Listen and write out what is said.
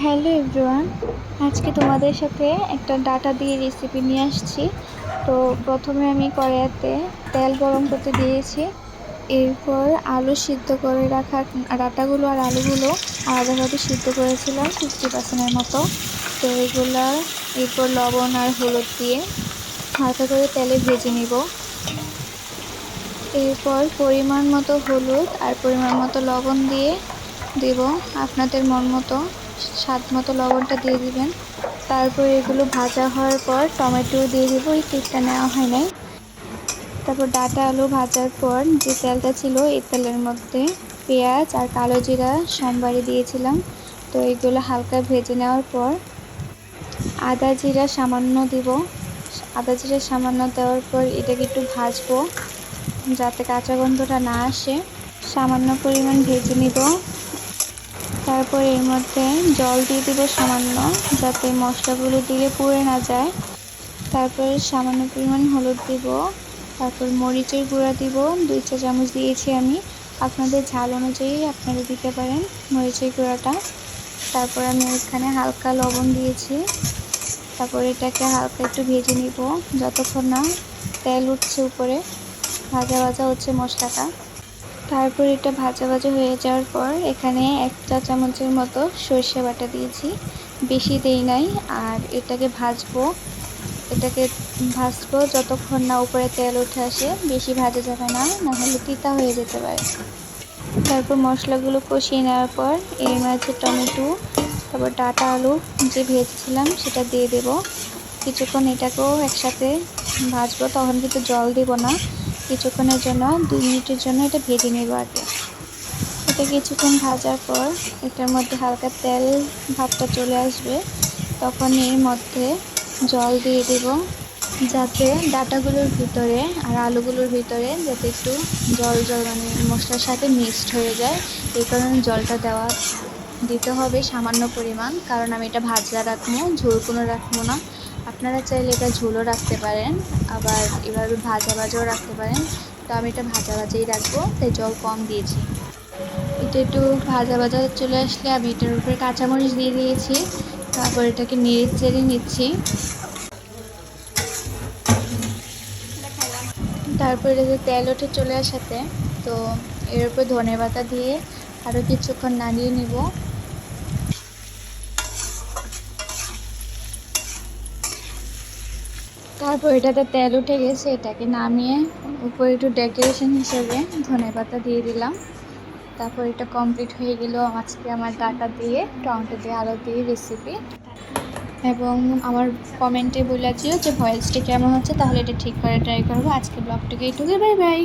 Hello everyone, আজকে তোমাদের সাথে একটা ডাটা দিয়ে রেসিপি নিয়ে আসছি। তো প্রথমে আমি কড়াইতে তেল গরম করতে দিয়েছি। এরপর আলু সিদ্ধ করে রাখা ডাটাগুলো আর আলুগুলো আলাদাভাবে সিদ্ধ করেছিলাম ফিফটি পার্সেন্টের মতো। তো এগুলো, এরপর লবণ আর হলুদ দিয়ে হালকা করে তেলে ভেজে নিব। এরপর পরিমাণ মতো হলুদ আর পরিমাণ মতো লবণ দিয়ে দেব। আপনাদের মন মতো, স্বাদ মতো লবণটা দিয়ে দিবেন। তারপর এগুলো ভাজা হওয়ার পর টমেটো দিয়ে দেবো, এই কেকটা নেওয়া হয় নাই। তারপর ডাটা আলু ভাজার পর যে তেলটা ছিল, এই তেলের মধ্যে পেঁয়াজ আর কালো জিরা সোমবারে দিয়েছিলাম। তো এগুলো হালকা ভেজে নেওয়ার পর আদা জিরা সামান্য দিব। আদা জিরা সামান্য দেওয়ার পর এটাকে একটু ভাজবো, যাতে কাঁচা গন্ধটা না আসে। সামান্য পরিমাণ ভেজে নিব। তারপর এর মধ্যে জল দিয়ে দিব সামান্য, যাতে মশলাগুলো দিলে পুড়ে না যায়। তারপর সামান্য পরিমাণ হলুদ দিব, তারপর মরিচের গুঁড়া দিব, দুই চা চামচ দিয়েছি আমি। আপনাদের ঝাল অনুযায়ী আপনারা দিতে পারেন মরিচের গুঁড়াটা। তারপর আমি এখানে হালকা লবণ দিয়েছি। তারপর এটাকে হালকা একটু ভেজে নিব, যতক্ষণ না তেল উঠছে উপরে, ভাজা ভাজা হচ্ছে মশলাটা। তারপর এটা ভাজা ভাজা হয়ে যাওয়ার পর এখানে এক চা চামচের মতো সর্ষে বাটা দিয়েছি। বেশি দেই নাই, আর এটাকে ভাজবো। এটাকে ভাজবো যতক্ষণ না উপরে তেল উঠে আসে, বেশি ভাজা যাবে না, নাহলে তিতা হয়ে যেতে পারে। তারপর মশলাগুলো কষিয়ে নেওয়ার পর এর মাঝে টমেটো, তারপর ডাটা আলু যে ভেজেছিলাম সেটা দিয়ে দেব। কিছুক্ষণ এটাকেও একসাথে ভাজবো, তখন কিন্তু জল দেব না। কিছুক্ষণের জন্য, দুই মিনিটের জন্য এটা ভেজে নেব আগে। এটা কিছুক্ষণ ভাজার পর এটার মধ্যে হালকা তেল ভাবটা চলে আসবে। তখন এর মধ্যে জল দিয়ে দেব, যাতে ডাটাগুলোর ভিতরে আর আলুগুলোর ভিতরে যাতে একটু জল জল মানে মশলার সাথে মিক্সড হয়ে যায়। এই কারণে জলটা দেওয়া দিতে হবে সামান্য পরিমাণ, কারণ আমি এটা ভাজা রাখব, ঝোল কোনো রাখব না। আপনারা চাইলে এটা ঝোলও রাখতে পারেন, আবার এভাবে ভাজা ভাজাও রাখতে পারেন। তো আমি এটা ভাজা ভাজাই রাখব, তাই জল কম দিয়েছি। এটা একটু ভাজা ভাজা চলে আসলে আমি এটার উপরে কাঁচামরিচ দিয়ে দিয়েছি, তারপর এটাকে নেড়ে চেড়ে নিচ্ছি। তারপর এটাতে তেল ওঠে চলে আসাতে, তো এর উপর ধনে পাতা দিয়ে আরও কিছুক্ষণ নাড়িয়ে নিব। তারপর এটাতে তেল উঠে গেছে, এটাকে নামিয়ে উপরে একটু ডেকোরেশন হিসেবে ধনে পাতা দিয়ে দিলাম। তারপর এটা কমপ্লিট হয়ে গেল আজকে আমার ডাটা দিয়ে, টমেটো দিয়ে, আলু দিয়ে রেসিপি এবং আমার কমেন্টে বলে যে ভয়েসটি কেমন হচ্ছে, তাহলে এটা ঠিক করে ট্রাই করব। আজকে ব্লগটিকে এইটুকুই বাই বাই